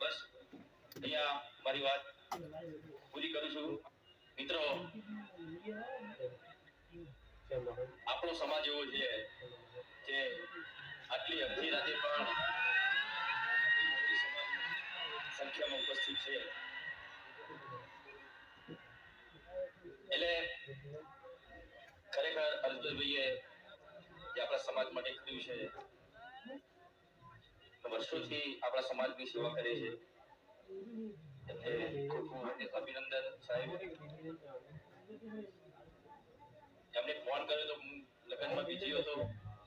બસ, અહીંયા મારી વાત પૂરી કરું છું. મિત્રો, આપણો સમાજ એવો છે કે આટલી અડધી રાતે પણ સંખ્યામાં ઉપસ્થિત છે. એટલે ખરેખર અલ્પેશભાઈએ જે આપણા સમાજ માટે કર્યું છે વર્ષોથી આપણા સમાજની સેવા કરે છે. અભિનંદન, સાહેબ. એમને ફોન કર્યો તો હું લગ્નમાં બીજી હતો,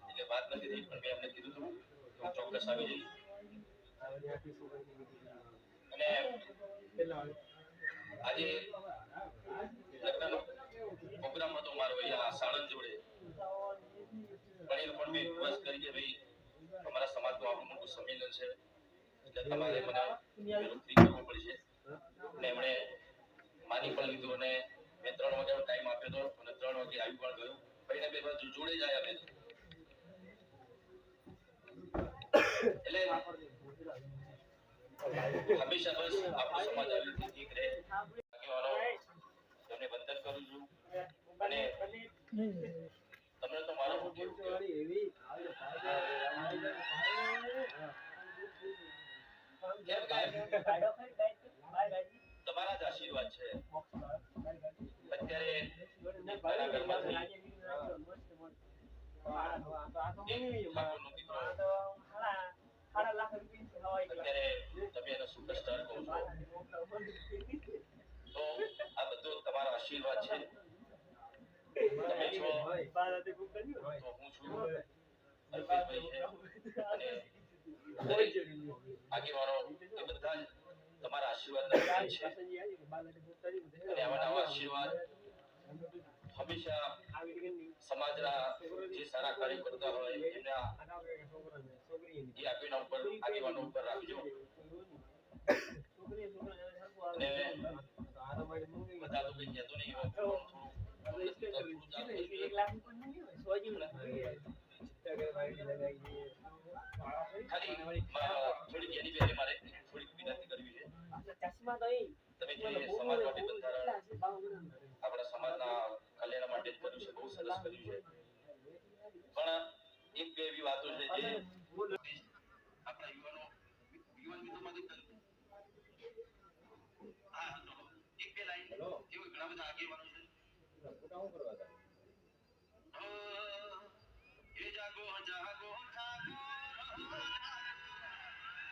એટલે વાત નથી થઈ, પણ મેં એમને કીધું હતું કે હું ચોક્કસ આવી જઈશ. અને આજે લગ્નનો પ્રોગ્રામ હતો મારો, અહીંયા સાણંદ જોડે. પણ એ લોકો મેં રિક્વેસ્ટ કરી કે ભાઈ અમારા સમાજનું આપણું મોટું સંમેલન છે. એટલે તમારે મને વહેલું કરવું પડશે. અને એમણે માની પણ લીધું અને મેં ત્રણ વાગ્યાનો ટાઈમ આપ્યો હતો અને ત્રણ વાગે આવી પણ ગયું. ભાઈને બે બાજુ જોડે જ આવ્યા મેં એટલે હંમેશા બસ આપણો સમાજ આવી રીતે ઠીક રહે. આગેવાનો તમને વંદન કરું છું. અને તમને તો મારો શું કહેવું કે કેમ કે તમારા જ આશીર્વાદ છે અત્યારે તમે એનો સુપરસ્ટાર કહો છો તો આ બધું તમારા આશીર્વાદ છે આગેવાનો સારા કાર્ય કરતા હોય એમના ઉપર આગેવાનો ઉપર હોય થોડું થોડું ચાલુ કરજો. ખાલી મા- થોડીક એની પહેલે મારે થોડીક વિનંતી કરવી છે તમે જે સમાજ માટે બંધારણ આપણા સમાજના કલ્યાણ માટે કર્યું છે બહુ સરસ કર્યું છે પણ એક બે એવી વાતો છે જે આપણા યુવાનો યુવાન મિત્રોમાંથી. હા એક બે લાઈન એવું ઘણા બધા આગેવાનો છે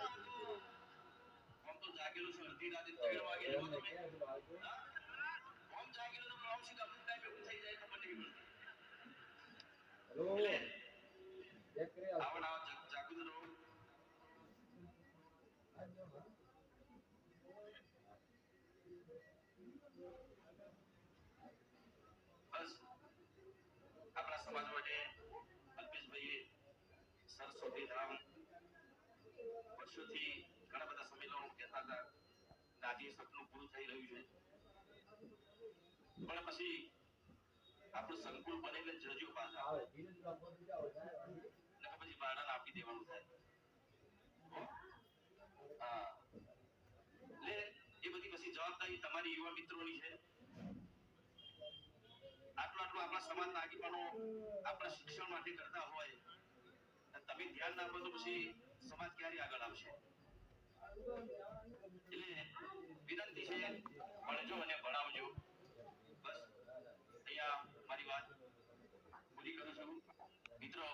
મારા જાગો આમ તો જાગેલો છું અડધી રાતે ત્રણ વાગે જવો તમે હા? આમ જાગેલો તો આમ સીધા અમુક ટાઈમે ઊંઘ થઈ જાય ખબર નહીં પડતી એટલે આવા નવા જાગ- જાગૃત રહો બસ આપણા સમાજ માટે અલ્પેશભાઈએ સરસ્વતી ધામ વર્ષોથી ઘણા બધા સંમેલનો કહેતા હતા આજે સપનું પૂરું થઈ રહ્યું છે. પણ પછી આપણું સંકુલ બને એટલે જજો પાછા. નકર પછી ભાડાને આપી દેવાનું થાય. એટલે એ બધી પછી જવાબદારી તમારી યુવા મિત્રોની છે. આટલું આટલું આપણા સમાજના આગેવાનો આપણા શિક્ષણ માટે કરતા હોય તમે ધ્યાન ના આપો તો પછી સમાજ ક્યારે આગળ આવશે? એટલે વિનંતી છે, ભણજો અને ભણાવજો. બસ, અહીંયા મારી વાત પૂરી કરું છું. મિત્રો,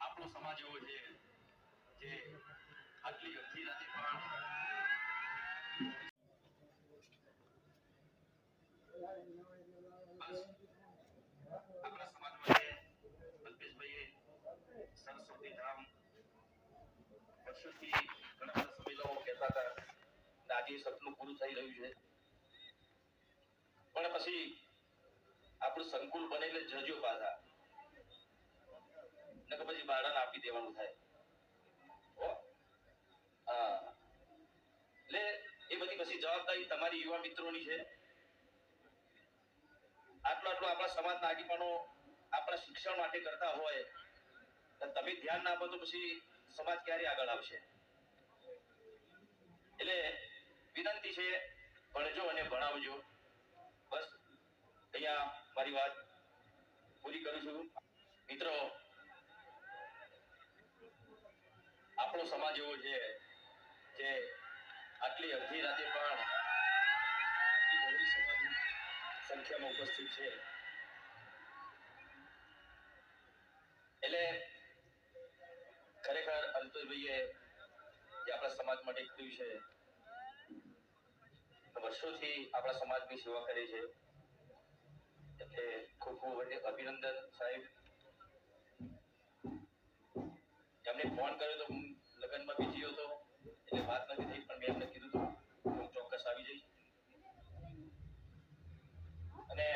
આપણો સમાજ એવો છે જે આટલી અડધી રાતે પણ બસ આપણા સમાજ માટે અલ્પેશભાઈએ વર્ષોથી ઘણા હા? એટલે એ બધી પછી જવાબદારી તમારી યુવા મિત્રોની છે. આટલું આટલું આપણા સમાજના આગેવાનો આપણા શિક્ષણ માટે કરતા હોય. તમે ધ્યાન ના આપો તો પછી સમાજ ક્યારે આગળ આવશે? એટલે વિનંતી છે, ભણજો અને ભણાવજો. બસ, અહીંયા મારી વાત પૂરી કરું છું. મિત્રો, આપણો સમાજ એવો છે જે આટલી અડધી રાતે પણ સંખ્યામાં ઉપસ્થિત છે. એટલે ખરેખર અલ્પેશભાઈએ જે આપણા સમાજ માટે કર્યું છે વર્ષોથી આપણા સમાજની સેવા કરી છે. એટલે ખૂબ ખૂબ અભિનંદન સાહેબ. એમને ફોન કર્યો તો લગ્નમાં બીજી હતો એટલે વાત નથી થઈ, પણ મેં એમને કીધું હતું કે હું ચોક્કસ આવી જઈશ અને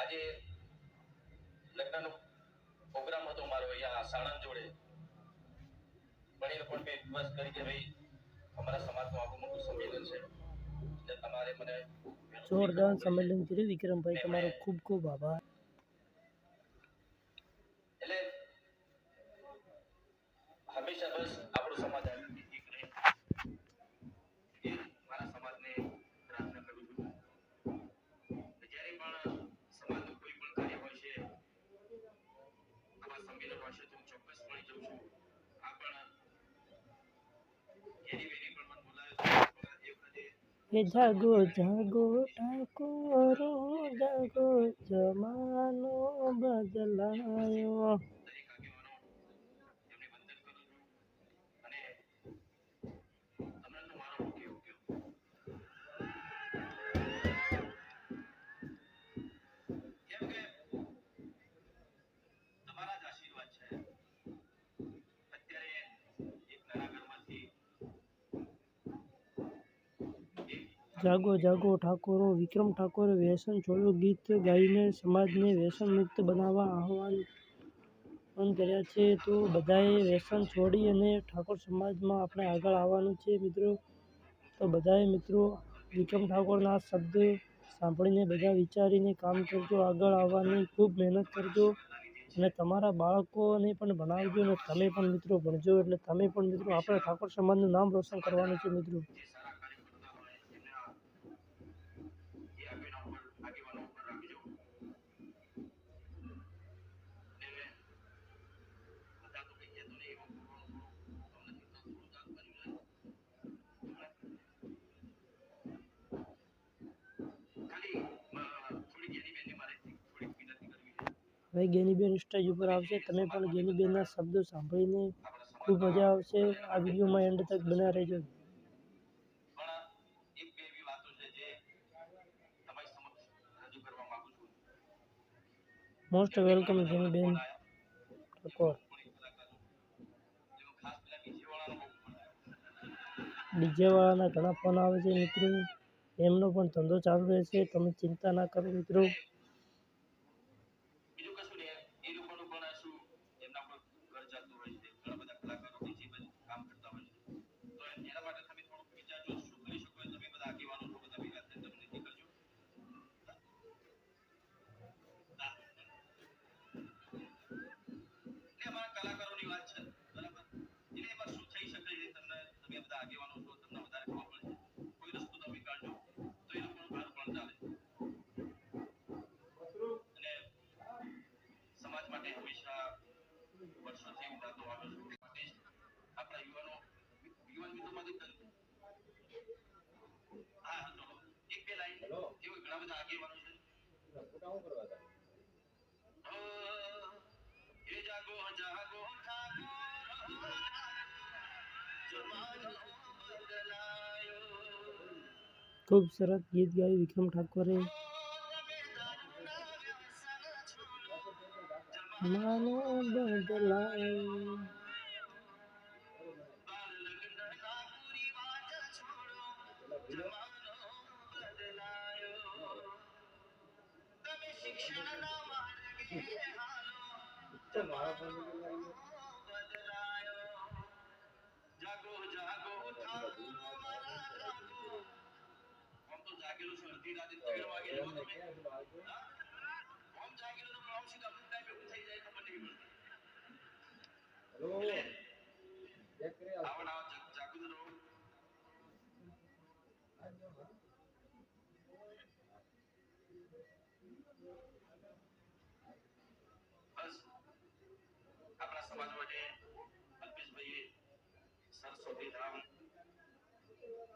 આજે લગ્નનો પ્રોગ્રામ હતો મારો અહીંયા સાણંદ જોડે પણ એ રિક્વેસ્ટ કરી કે ભાઈ અમારા સમાજનું આવું મોટું સંમેલન છે. એટલે તમારે મને જોરદાર સંમેલન કર્યું વિક્રમભાઈ તમારો ખૂબ ખૂબ આભાર. એટલે હંમેશા બસ આપણો સમાજ આગળથી એક રહે એ મારા સમાજને પ્રાર્થના કરું છું કે જ્યારે પણ સમાજનું કોઈ પણ કાર્ય હોય છે આવા સંમેલન હોય છે તો હું ચોક્કસ મળી જાઉં છું આ પણ ઘેરી વેરી પણ મને બોલાવ્યો હતો પણ એ વખતે એ જાગો જાગો ઠાકોરો જાગો જમાનો બદલાયો દરેક આગેવાનો એમને વંદન કરું છું અને તમને તો મારો ઓકે ઓકે કેમ કે તમારા જ આશીર્વાદ છે અત્યારે એક નાના ઘરમાંથી એક જાગો જાગો ઠાકોરો, વિક્રમ ઠાકોરે વ્યસન છોડ્યું. ગીત ગાઈને સમાજને વ્યસન મુક્ત બનાવવા આહવાન કર્યા છે. તો બધાએ વ્યસન છોડી અને ઠાકોર સમાજમાં આપણે આગળ આવવાનું છે મિત્રો. તો બધાએ મિત્રો, વિક્રમ ઠાકોરના શબ્દ સાંભળીને બધા વિચારીને કામ કરજો, આગળ આવવાની ખૂબ મહેનત કરજો અને તમારા બાળકોને પણ ભણાવજો અને તમે પણ મિત્રો ભણજો. એટલે તમે પણ મિત્રો, આપણે ઠાકોર સમાજનું નામ રોશન કરવાનું છે મિત્રો જે સારા કાર્ય કરતા હોય એમના એ આગેવાનો ઉપર આગેવાનો ઉપર રાખજો અને બધા તો કઈ કહેતો નહીં એવો બોલવાનું થોડું તમને તો થોડું દાન કર્યું છે ખાલી અ, થોડી ગેની બેનની મારે થોડીક વિનંતી કરવી છે હવે ગેનીબેન સ્ટેજ ઉપર આવશે. તમે પણ ગેનીબેનના શબ્દો સાંભળીને ખૂબ મજા આવશે. આ વિડીયોમાં એન્ડ તક બના રહેજો. મોસ્ટ વેલકમ ગેનીબેન ડીજેવાળાના ઘણા ફોન આવે છે મિત્રો. એમનો પણ ધંધો ચાલુ રહેશે. તમે ચિંતા ના કરો મિત્રો. યુવાન મિત્રોમાંથી કરી હા હા ચલો એક બે લાઈન એવા ઘણા બધા આગેવાનો છે અ, એ જાગો જાગો જાગો જમાનો બદલાયો ખૂબ સરસ ગીત ગાયું વિક્રમ ઠાકોરે માનો જાગો જાગો થાકો મારા જાગો આમ તો જાગેલું છે અડધી રાતે ત્રણ વાગે જવો તમે હા? આમ જાગેલું તો આમ સીધા અમુક ટાઈમે ઊંઘ થઈ જાય ખબર નહીં પડતી એટલે આવા નવા જાગ- જાગૃત રહો બસ આપણા સમાજ માટે અલ્પેશભાઈએ સરસ્વતી ધામ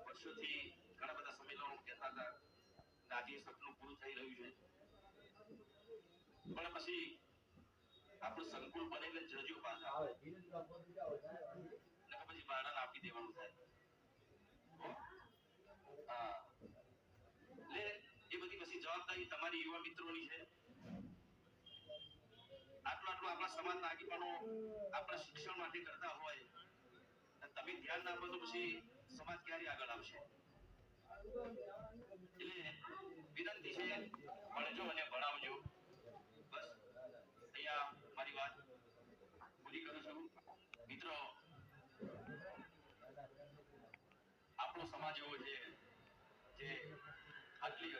વર્ષોથી ઘણા બધા સંમેલનો કહેતા હતા આજે સપનું પૂરું થઈ રહ્યું છે. પણ પછી આપણું સંકુલ બને એટલે જજો પાછા અને પછી ભાડાને આપી દેવાનું થાય. હા. એટલે એ બધી પછી જવાબદારી તમારી યુવા મિત્રોની છે. આટલું આટલું આપણા સમાજના આગેવાનો આપણા શિક્ષણ માટે કરતા હોય તમે ધ્યાન ના આપો તો પછી સમાજ ક્યારે આગળ આવશે? એટલે વિનંતી છે, ભણજો અને ભણાવજો. બસ, અહીંયા મારી વાત પૂરી કરું છું. મિત્રો, આપણો સમાજ એવો છે જે આટલી